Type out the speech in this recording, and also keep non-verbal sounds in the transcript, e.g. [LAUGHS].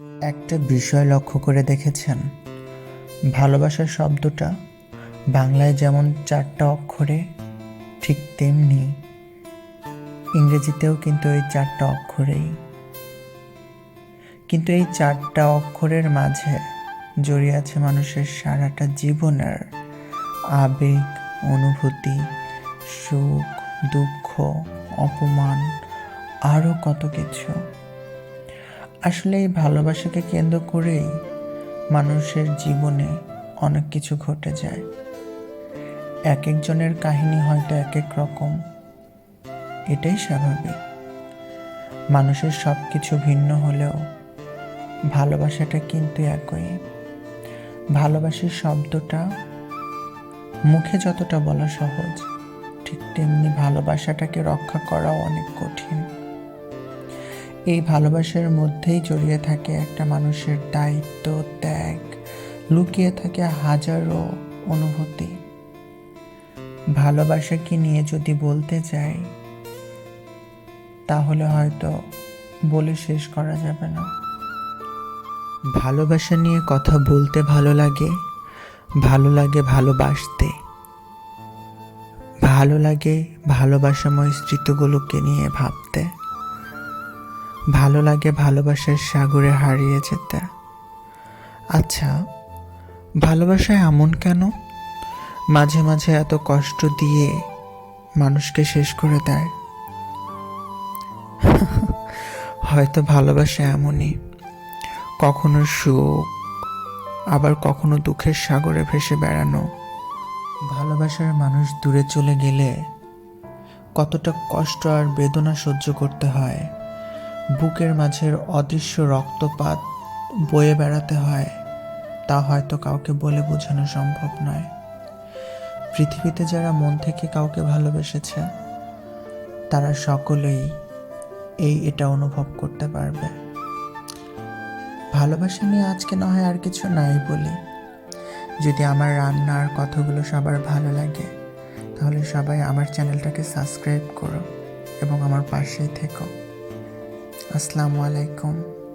একটা বিষয় লক্ষ্য করে দেখেছেন। ভালোবাসার শব্দটা বাংলায় যেমন চারটা অক্ষরে, ঠিক তেমনি ইংরেজিতেও কিন্তু এই চারটা অক্ষরেই। কিন্তু এই চারটা অক্ষরের মাঝে জড়িয়ে আছে মানুষের সারাটা জীবনের আবেগ, অনুভূতি, সুখ, দুঃখ, অপমান, আরও কত কিছু। আসলে এই ভালোবাসাকে কেন্দ্র করেই মানুষের জীবনে অনেক কিছু ঘটে যায়। এক একজনের কাহিনী হয়তো এক এক রকম। এটাই স্বাভাবিক। মানুষের সব কিছু ভিন্ন হলেও ভালোবাসাটা কিন্তু একই। ভালোবাসার শব্দটা মুখে যতটা বলা সহজ, ঠিক তেমনি ভালোবাসাটাকে রক্ষা করাও অনেক কঠিন। এই ভালোবাসার মধ্যেই জড়িয়ে থাকে একটা মানুষের দায়িত্ব, ত্যাগ। লুকিয়ে থাকে হাজারো অনুভূতি। ভালোবাসাকে নিয়ে যদি বলতে চাই, তাহলে হয়তো বলে শেষ করা যাবে না। ভালোবাসা নিয়ে কথা বলতে ভালো লাগে ভালো লাগে ভালোবাসতে। ভালো লাগে ভালোবাসাময় স্মৃতিগুলোকে নিয়ে ভাবতে। ভালো লাগে ভালোবাসার সাগরে হারিয়ে যেতে। আচ্ছা ভালোবাসা এমন কেন? মাঝে মাঝে এত কষ্ট দিয়ে মানুষকে শেষ করে দেয়। [LAUGHS] হয়তো ভালোবাসা এমনই। কখনো সুখ, আবার কখনো দুঃখের সাগরে ভেসে বেড়ানো। ভালোবাসার মানুষ দূরে চলে গেলে কতটা কষ্ট আর বেদনা সহ্য করতে হয়। বুকের মাঝের অদৃশ্য রক্তপাত বয়ে বেড়াতে হয়। তা হয়তো কাউকে বলে বোঝানো সম্ভব নয়। পৃথিবীতে যারা মন থেকে কাউকে ভালোবেসেছে, তারা সকলেই এই এটা অনুভব করতে পারবে। ভালোবাসা নিয়ে আজকে না হয় আর কিছু নাই বলি। যদি আমার রান্নার কথাগুলো সবার ভালো লাগে, তাহলে সবাই আমার চ্যানেলটাকে সাবস্ক্রাইব করো এবং আমার পাশেই থেকো। আসসালামু আলাইকুম।